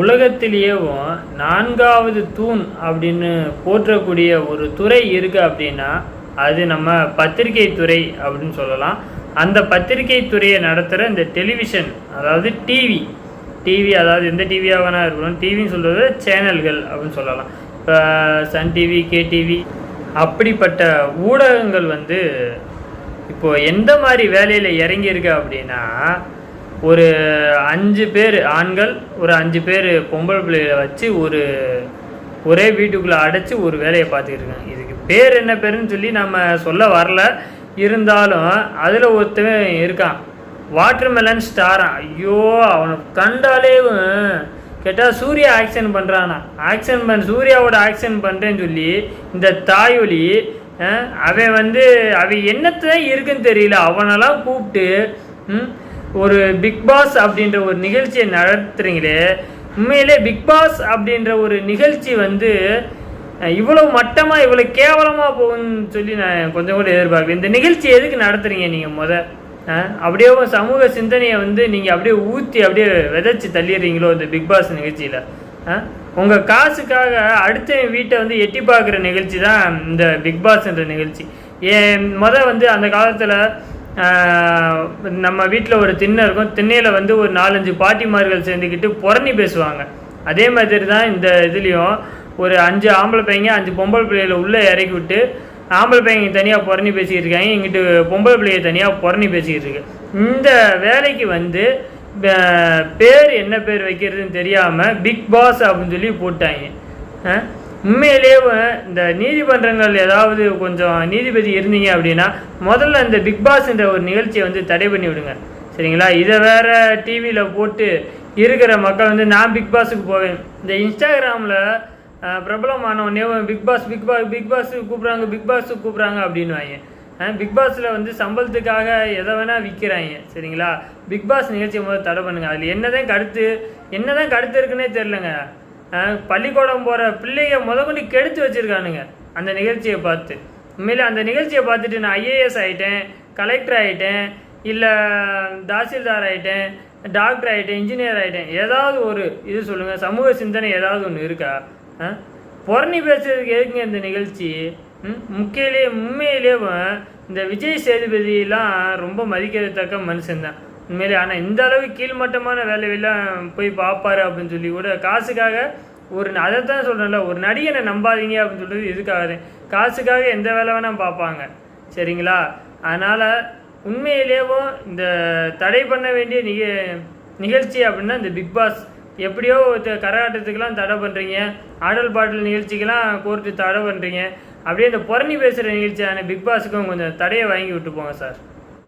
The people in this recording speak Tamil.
உலகத்திலேயேவும் நான்காவது தூண் அப்படின்னு போற்றக்கூடிய ஒரு துறை இருக்கு அப்படின்னா அது நம்ம பத்திரிகை துறை அப்படின்னு சொல்லலாம். அந்த பத்திரிகை துறையை நடத்துகிற இந்த டெலிவிஷன் அதாவது டிவி டிவி அதாவது எந்த டிவியாக வேணா இருக்கணும் டிவின்னு சொல்கிறது சேனல்கள் அப்படின்னு சொல்லலாம். இப்போ சன் டிவி கேடிவி அப்படிப்பட்ட ஊடகங்கள் வந்து இப்போ எந்த மாதிரி வேலையில் இறங்கியிருக்கு அப்படின்னா ஒரு அஞ்சு பேர் ஆண்கள் ஒரு அஞ்சு பேர் பொம்பளை பிள்ளைகளை வச்சு ஒரு ஒரே வீட்டுக்குள்ளே அடைச்சி ஒரு வேலையை பார்த்துக்கிட்டு இருக்காங்க. இதுக்கு பேர் என்ன பேருன்னு சொல்லி நம்ம சொல்ல வரல. இருந்தாலும் அதில் ஒருத்தவன் இருக்கான். வாட்டர்மெலன் ஸ்டாரான் ஐயோ அவனை கண்டாலே கேட்டால் சூர்யா ஆக்ஷன் பண்ணுறானா ஆக்ஷன் பண்ண சூர்யாவோட ஆக்ஷன் பண்ணுறேன்னு சொல்லி இந்த தாயொலி அவன் வந்து அவன் என்னத்தான் இருக்குன்னு தெரியல. அவனெல்லாம் கூப்பிட்டு ம், ஒரு பிக் பாஸ் அப்படின்ற ஒரு நிகழ்ச்சியை நடத்துறீங்களே உண்மையிலே பிக் பாஸ் அப்படின்ற ஒரு நிகழ்ச்சி வந்து இவ்வளோ இவ்வளவு மட்டமா இவ்வளவு கேவலமா போகும்னு சொல்லி நான் கொஞ்சம் கூட எதிர்பார்க்கல. இந்த நிகழ்ச்சி எதுக்கு நடத்துறீங்க நீங்க முத? அப்படியே உங்க சமூக சிந்தனையை வந்து நீங்க அப்படியே ஊத்தி அப்படியே விதைச்சு தள்ளிடுறீங்களோ இந்த பிக் பாஸ் நிகழ்ச்சியில? அஹ், உங்க காசுக்காக அடுத்த வீட்டை வந்து எட்டி பார்க்குற நிகழ்ச்சி தான் இந்த பிக் பாஸ்ன்ற நிகழ்ச்சி. ஏன் முத வந்து அந்த காலத்துல நம்ம வீட்டில் ஒரு திண்ணை இருக்கும். திண்ணையில் வந்து ஒரு நாலஞ்சு பாட்டிமார்கள் சேர்ந்துக்கிட்டு புறணி பேசுவாங்க. அதே மாதிரி தான் இந்த இதுலேயும் ஒரு அஞ்சு ஆம்பளை பையங்க அஞ்சு பொம்பளை பிள்ளைகளை உள்ளே இறக்கி விட்டு ஆம்பளை பையங்க தனியாக புறணி பேசிக்கிட்டு இருக்காங்க. இங்கிட்டு பொம்பளை பிள்ளைய தனியாக புறணி பேசிக்கிட்டு இருக்கு. இந்த வேலைக்கு வந்து பேர் என்ன பேர் வைக்கிறதுன்னு தெரியாமல் பிக் பாஸ் அப்படின்னு சொல்லி போட்டாங்க. உண்மையிலேயே இந்த நீதிமன்றங்கள் ஏதாவது கொஞ்சம் நீதிபதி இருந்தீங்க அப்படின்னா முதல்ல இந்த பிக் பாஸ்ன்ற ஒரு நிகழ்ச்சியை வந்து தடை பண்ணி விடுங்க. சரிங்களா? இதை வேற டிவியில் போட்டு இருக்கிற மக்கள் வந்து நான் பிக் பாஸுக்கு போவேன். இந்த இன்ஸ்டாகிராமில் பிரபலமானவனே Bigg Boss Bigg Boss Bigg பாஸுக்கு கூப்பிட்றாங்க பிக் பாஸுக்கு கூப்பிட்றாங்க அப்படின்னுவாங்க. பிக் பாஸில் வந்து சம்பளத்துக்காக எதை வேணால் விற்கிறாங்க சரிங்களா? பிக் பாஸ் நிகழ்ச்சியை முதல்ல தடை பண்ணுங்க. அதில் என்னதான் கருத்து என்னதான் கருத்து இருக்குன்னே தெரிலங்க பள்ளிக்கூடம் போகிற பிள்ளைங்க முத கெடுத்து வச்சிருக்கானுங்க. அந்த நிகழ்ச்சியை பார்த்து. உண்மையில் அந்த நிகழ்ச்சியை பார்த்துட்டு நான் ஐஏஎஸ் ஆகிட்டேன் கலெக்டர் ஆகிட்டேன் இல்லை தாசில்தார் ஆகிட்டேன் டாக்டர் ஆகிட்டேன் இன்ஜினியர் ஆகிட்டேன் ஏதாவது ஒரு இது சொல்லுங்கள் சமூக சிந்தனை ஏதாவது ஒன்று இருக்கா? புறணி பேசுறதுக்கு எதுக்குங்க இந்த நிகழ்ச்சி? ம்? முக்கியிலே உண்மையிலேயே இந்த விஜய் சேதுபதியெலாம் ரொம்ப மதிக்கத்தக்க மனுஷன்தான். உண்மையிலே ஆனால் இந்த அளவு கீழ்மட்டமான வேலையெல்லாம் போய் பார்ப்பாரு அப்படின்னு சொல்லி கூட காசுக்காக ஒரு அதை தான் சொல்கிறேன்ல ஒரு நடிகனை நம்பாதீங்க அப்படின்னு சொல்லுறது இதுக்காக தான். காசுக்காக எந்த வேலை வேணால் பார்ப்பாங்க. சரிங்களா? அதனால் உண்மையிலேயும் இந்த தடை பண்ண வேண்டிய நிக நிகழ்ச்சி அப்படின்னா இந்த பிக் பாஸ். எப்படியோ த- கரகாட்டத்துக்கெல்லாம் தடை பண்ணுறீங்க ஆடல் பாடல் நிகழ்ச்சிக்கெல்லாம் கோர்ட்டு தடை பண்ணுறீங்க அப்படியே இந்த புறணி பேசுகிற நிகழ்ச்சியான பிக் பாஸுக்கும் கொஞ்சம் தடையை வாங்கி விட்டு போங்க சார்.